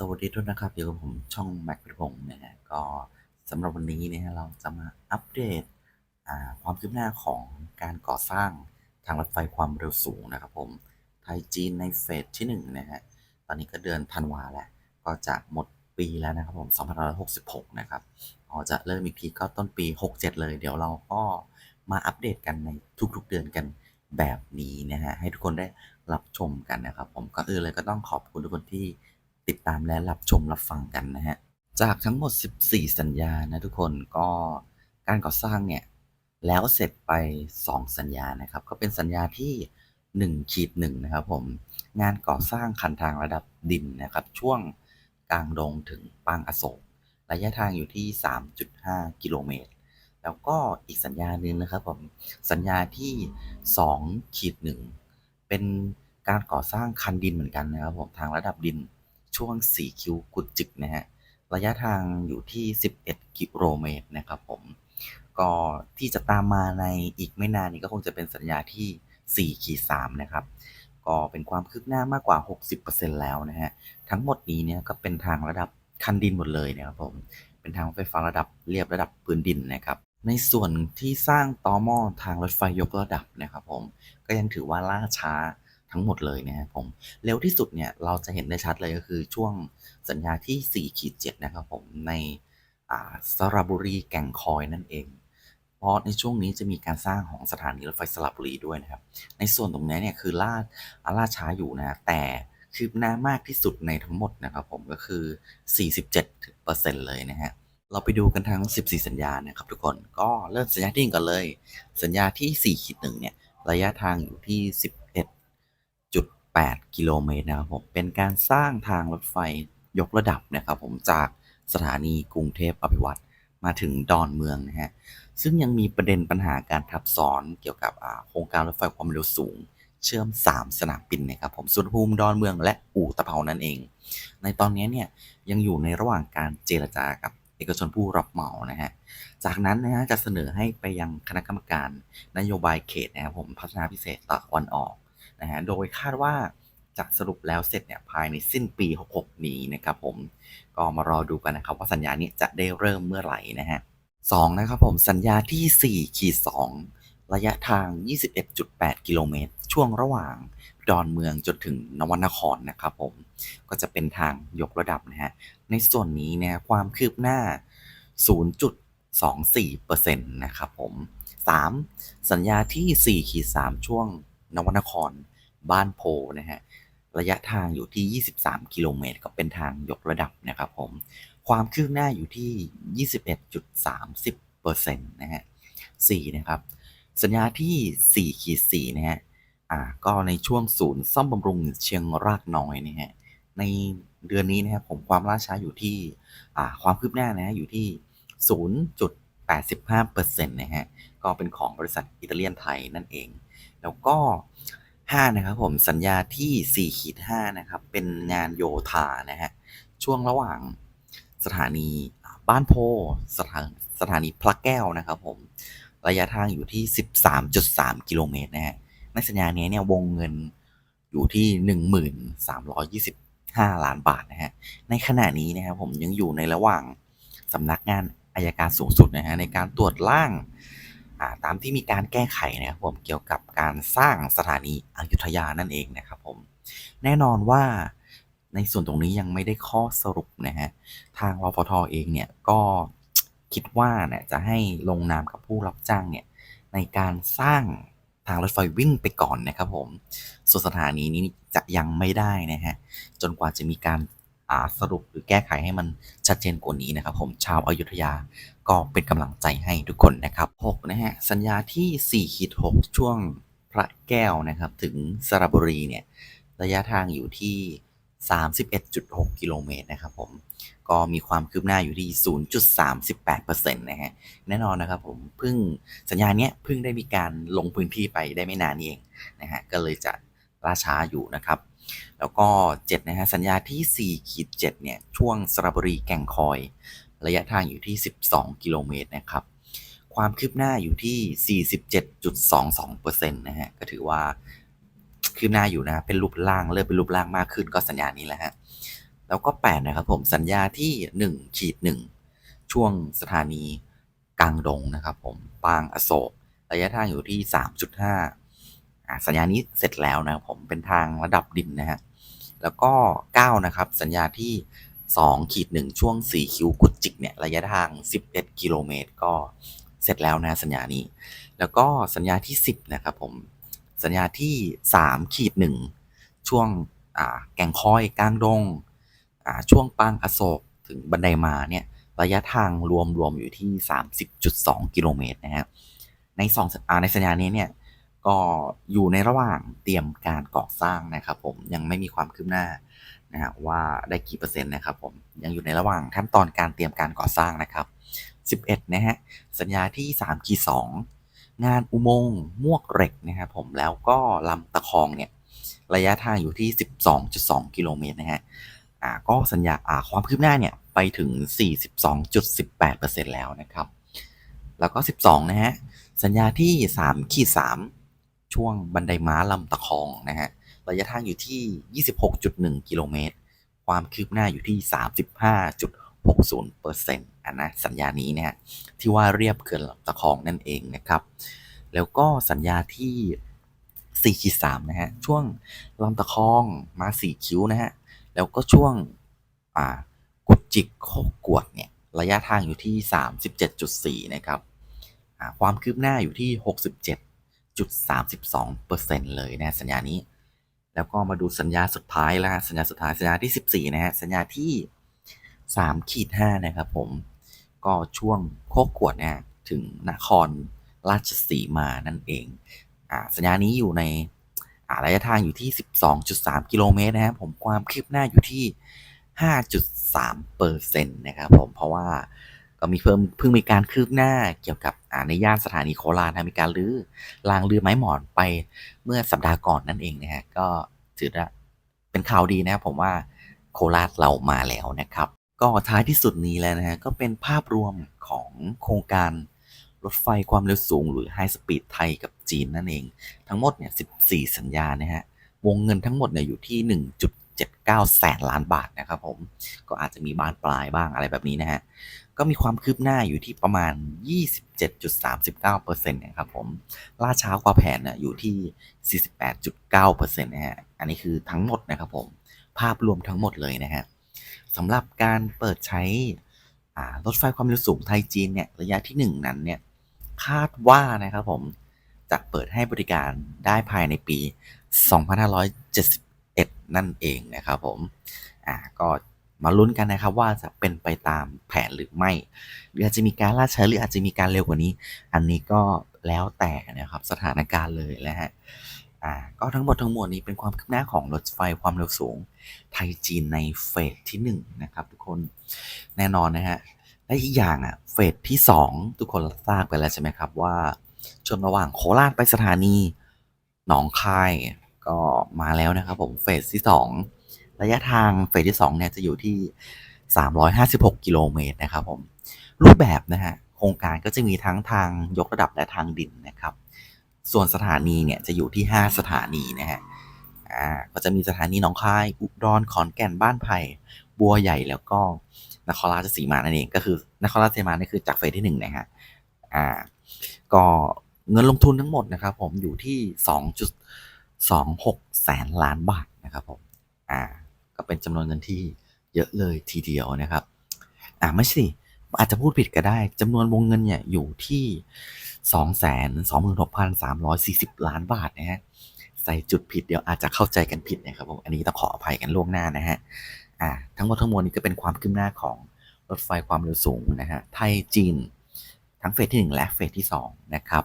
สวัสดีทุกนนะครับอยู่กับผมช่องแม็กพิพงศ์นะฮะก็สำหรับวันนี้เนี่ยเราจะมาอัปเดตความคืบหน้าของการก่อสร้างทางรถไฟความเร็วสูงนะครับผมไทยจีนในเฟสที่1นะฮะตอนนี้ก็เดือนธันวาแล้ว ก็จะหมดปีแล้วนะครับผม2566 นะครับก็จะเริ่มอีกทีก็ต้นปี 67 เลย เดี๋ยวเราก็มาอัปเดตกันในทุกๆเดือนกันแบบนี้นะฮะให้ทุกคนได้รับชมกันนะครับผมก็เออเลยก็ต้องขอบคุณทุกคนที่ ติดตามและรับชมรับฟังกันนะฮะ จากทั้งหมด 14 สัญญานะทุกคนก็การก่อสร้างเนี่ย แล้วเสร็จไป 2 สัญญานะครับ ก็เป็นสัญญาที่1ขีด1นะครับผม งานก่อสร้างคันทางระดับดินนะครับ ช่วงกลางดงถึงปางอโศก ระยะทางอยู่ที่ 3.5 กิโลเมตร แล้วก็อีกสัญญาหนึ่งนะครับผม สัญญาที่2ขีด1เป็นการก่อสร้างคันดินเหมือนกันนะครับผมทางระดับดิน ช่วง 4 คิวกุดจึกนะฮะ ระยะทางอยู่ที่ 11 กิโลเมตรนะครับผม ก็ที่จะตามมาในอีกไม่นานนี้ก็คงจะเป็นสัญญาที่ 4 ขีด3นะครับ ก็เป็นความคืบหน้ามากกว่า 60%แล้วนะฮะ ทั้งหมดนี้เนี่ยก็เป็นทางระดับคันดินหมดเลยนะครับผม เป็นทางไฟฟ้าระดับเรียบระดับพื้นดินนะครับในส่วนที่สร้างต่อหม้อทางรถไฟยกระดับนะครับผม ก็ยังถือว่าล่าช้า ทั้งหมดเลยนะครับผมเร็วที่สุดเนี่ยเราจะเห็นได้ชัดเลยก็คือช่วงสัญญาที่4ขีด7นะครับผมในสระบุรีแก่งคอยนั่นเอง เพราะในช่วงนี้จะมีการสร้างของสถานีรถไฟสระบุรีด้วยนะครับ ในส่วนตรงนี้เนี่ยคือล่าล่าช้าอยู่นะแต่คืบหน้ามากที่สุดในทั้งหมดนะครับผมก็คือ 47%เลยนะฮะเราไปดูกันทั้ง 14 สัญญานะครับทุกคนก็เริ่มสัญญาที่หนึ่งก่อนเลย สัญญาที่4ขีดหนึ่งเนี่ยระยะทางอยู่ที่ 8 กิโลเมตรนะครับผมเป็นการสร้างทางรถไฟยกระดับนะครับผมจากสถานีกรุงเทพอภิวัตรมาถึงดอนเมืองนะฮะซึ่งยังมีประเด็นปัญหาการทับซ้อนเกี่ยวกับโครงการรถไฟความเร็วสูง เชื่อม 3 สนามบินนะครับผมสุวรรณภูมิดอนเมืองและอู่ตะเภานั่นเอง ในตอนนี้เนี่ยยังอยู่ในระหว่างการเจรจากับเอกชนผู้รับเหมานะฮะ จากนั้นนะฮะจะเสนอให้ไปยังคณะกรรมการนโยบายเขตนะครับผมพัฒนาพิเศษตะวันออก นะฮะโดยคาดว่าจะสรุปแล้วเสร็จเนี่ยภายในสิ้นปี 66 นี้นะครับผมก็มารอดูกันนะครับว่าสัญญานี้จะได้เริ่มเมื่อไหร่นะฮะสองนะครับผมสัญญาที่4ขีด2ระยะทาง 21.8 กิโลเมตร ช่วงระหว่างดอนเมืองจนถึงนวนครนะครับผมก็จะเป็นทางยกระดับนะฮะในส่วนนี้เนี่ยความคืบหน้า 0.24%นะครับผม 3. สัญญาที่4ขีด3ช่วง นวนคร บ้านโพนะฮะระยะทางอยู่ที่ 23 กิโลเมตร ก็เป็นทางยกระดับนะครับผม ความคืบหน้าอยู่ที่ 21.30%นะฮะ4นะครับ สัญญาที่4ขีด4นะฮะ อ่า ก็ในช่วงศูนย์ซ่อมบำรุงเชียงรากน้อยนะฮะ ในเดือนนี้นะครับผมความล่าช้าอยู่ที่ อ่า ความคืบหน้านะฮะอยู่ที่ 0.85%นะฮะ ก็เป็นของบริษัทอิตาเลียนไทยนั่นเอง แล้วก็ 5 นะครับผมสัญญาที่4ขีด5นะครับ เป็นงานโยธานะฮะ ช่วงระหว่างสถานีบ้านโพสถานสถานีพระแก้วนะครับผม ระยะทางอยู่ที่ 13.3 กิโลเมตรนะฮะในสัญญานี้เนี่ยวงเงินอยู่ที่ 1325 ล้านบาทนะฮะ ในขณะนี้นะครับผมยังอยู่ในระหว่างสำนักงานอายการสูงสุดนะฮะในการตรวจร่าง ตามที่มีการแก้ไขนะครับผมเกี่ยวกับการสร้างสถานีอยุธยานั่นเองนะครับผมแน่นอนว่าในส่วนตรงนี้ยังไม่ได้ข้อสรุปนะฮะทางรฟทเองเนี่ยก็คิดว่าเนี่ยจะให้ลงนามกับผู้รับจ้างเนี่ยในการสร้างทางรถไฟวิ่งไปก่อนนะครับผมส่วนสถานีนี้จะยังไม่ได้นะฮะจนกว่าจะมีการ สรุปหรือแก้ไขให้มันชัดเจนกว่านี้นะครับ ผมชาวอายุทยาก็เป็นกำลังใจให้ทุกคนนะครับ6นะฮะสัญญาที่4ขีด6ช่วงพระแก้วนะครับ ถึงสระบุรีเนี่ยระยะทางอยู่ที่ 31.6 กิโลเมตรนะครับผมก็มีความคืบหน้าอยู่ที่ 0.38%นะฮะแน่นอนนะครับผมเพิ่งสัญญาเนี้ยเพิ่งได้มีการลงพื้นที่ไปได้ไม่นานนี้เองนะฮะก็เลยจะล่าช้าอยู่นะครับ แล้วก็7นะฮะสัญญาที่4ขีด7เนี่ยช่วงสระบุรีแก่งคอย ระยะทางอยู่ที่ 12 กิโลเมตรนะครับ ความคืบหน้าอยู่ที่ 47.22%นะฮะก็ถือว่าคืบหน้าอยู่นะเป็นรูปร่างเริ่มเป็นรูปร่างมากขึ้นก็สัญญานี้แหละฮะแล้วก็ 8 นะครับผมสัญญาที่1ขีด1ช่วงสถานีกลางดงนะครับผมปางอโศกระยะทางอยู่ที่ 3.5อ่า สัญญานี้เสร็จแล้วนะครับผมเป็นทางระดับดินนะฮะแล้วก็ 9 นะครับ สัญญาที่2ขีด1ช่วง 4 คิวกุจิกเนี่ยระยะทาง 11 กิโลเมตร ก็เสร็จแล้วนะสัญญานี้ แล้วก็สัญญาที่ 10 นะครับผมสัญญาที่3ขีด1ช่วงอ่าแก่งคอยกลางดงช่วงปางอโศกถึงบันไดมาเนี่ยระยะทางรวมรวมอยู่ที่ 30.2 กิโลเมตรนะฮะในสองในสัญญานี้เนี่ย ก็อยู่ในระหว่างเตรียมการก่อสร้างนะครับผมยังไม่มีความคืบหน้านะฮะว่าได้กี่เปอร์เซ็นต์นะครับผมยังอยู่ในระหว่างขั้นตอนการเตรียมการก่อสร้างนะครับ 11 นะฮะสัญญาที่3ขีด2งานอุโมงค์มวกเหล็กนะครับผมแล้วก็ลำตะคองเนี่ยระยะทางอยู่ที่ 12.2 กิโลเมตรนะฮะอ่าก็สัญญาอ่าความคืบหน้าเนี่ยไปถึง 42.18%แล้วนะครับ แล้วก็ 12 นะฮะสัญญาที่3ขีด3 ช่วงบันไดม้าลำตะคองนะฮะระยะทางอยู่ที่ 26.1 กิโลเมตร ความคืบหน้าอยู่ที่ 35.60%อันนะสัญญานี้เนี่ยที่ว่าเรียบเขื่อนลำตะคองนั่นเองนะครับ แล้วก็สัญญาที่4ขีด3นะฮะช่วงลำตะคองมา4คิ้วนะฮะแล้วก็ช่วงอ่ากุดจิกโคกกวดเนี่ยระยะทางอยู่ที่ 37.4 นะครับความคืบหน้าอยู่ที่ 67.32%เลยนะสัญญานี้ แล้วก็มาดูสัญญาสุดท้ายแล้วฮะสัญญาสุดท้ายสัญญาที่ 14 นะฮะสัญญาที่3ขีด5นะครับผมก็ช่วงโคกกวดเนี่ยถึงนครราชสีมานั่นเองอ่าสัญญานี้อยู่ในอาระยะทางอยู่ที่ 12.3 กิโลเมตรนะครับผมความคืบหน้าอยู่ที่ 5.3เปอร์เซ็นต์นะครับผมเพราะว่า ก็มีเพิ่มเพิ่งมีการคืบหน้าเกี่ยวกับในย่านสถานีโคราชนะมีการรื้อรางเรือไม้หมอนไปเมื่อสัปดาห์ก่อนนั่นเองนะฮะก็ถือว่าเป็นข่าวดีนะครับผมว่าโคราชเรามาแล้วนะครับ ก็ท้ายที่สุดนี้แล้วนะฮะก็เป็นภาพรวมของโครงการรถไฟความเร็วสูงหรือ High Speed ไทยกับจีนนั่นเอง ทั้งหมดเนี่ย14 สัญญานะฮะวงเงินทั้งหมดเนี่ยอยู่ที่ 1.79 แสนล้านบาทนะครับผมก็อาจจะมีบานปลายบ้างอะไรแบบนี้นะฮะ ก็มีความคืบหน้าอยู่ที่ประมาณ 27.39%นะครับผม ล่าช้ากว่าแผนนะอยู่ที่ 48.9%นะฮะ อันนี้คือทั้งหมดนะครับผม ภาพรวมทั้งหมดเลยนะฮะสำหรับการเปิดใช้รถไฟความเร็วสูงไทยจีนเนี่ยระยะที่ 1 นั้นเนี่ยคาดว่านะครับผมจะเปิดให้บริการได้ภายในปี 2571 นั่นเองนะครับผม อ่า ก็ มาลุ้นกันนะครับว่าจะเป็นไปตามแผนหรือไม่หรืออาจจะมีการล่าช้าหรืออาจจะมีการเร็วกว่านี้ อันนี้ก็แล้วแต่นะครับสถานการณ์เลยนะฮะอ่าก็ทั้งหมดทั้งมวลนี้เป็นความคืบหน้าของรถไฟความเร็วสูง ไทยจีนในเฟสที่ 1 นะครับ ทุกคนแน่นอนนะฮะและอีกอย่างอะเฟสที่ 2 ทุกคนทราบกันแล้วใช่ไหมครับว่าช่วงระหว่างโคราชไปสถานีหนองคายก็มาแล้วนะครับผมเฟสที่ 2 ระยะทางเฟสที่2เนี่ยจะอยู่ที่ 356 กิโลเมตรนะครับผมรูปแบบนะฮะโครงการก็จะมีทั้งทางยกระดับและทางดินนะครับ ส่วนสถานีเนี่ยจะอยู่ที่ 5 สถานีนะฮะอ่าก็จะมีสถานีหนองคายอุดรขอนแก่นบ้านไผ่บัวใหญ่แล้วก็นครราชสีมานั่นเองก็คือนครราชสีมานี่คือจากเฟสที่หนึ่งนะฮะอ่าก็เงินลงทุนทั้งหมดนะครับผมอยู่ที่ 2.26 แสนล้านบาทนะครับผมอ่า ก็เป็นจำนวนเงินที่เยอะเลยทีเดียวนะครับ อ่าไม่ใช่อาจจะพูดผิดก็ได้จำนวนวงเงินเนี่ยอยู่ที่ 226,340 ล้านบาทนะฮะใส่จุดผิดเดี๋ยวอาจจะเข้าใจกันผิดนะครับผมอันนี้ต้องขออภัยกันล่วงหน้านะฮะอ่าทั้งหมดทั้งมวลนี้ก็เป็นความคืบหน้าของรถไฟความเร็วสูงนะฮะไทยจีน ทั้งเฟสที่ 1 และเฟสที่2นะครับ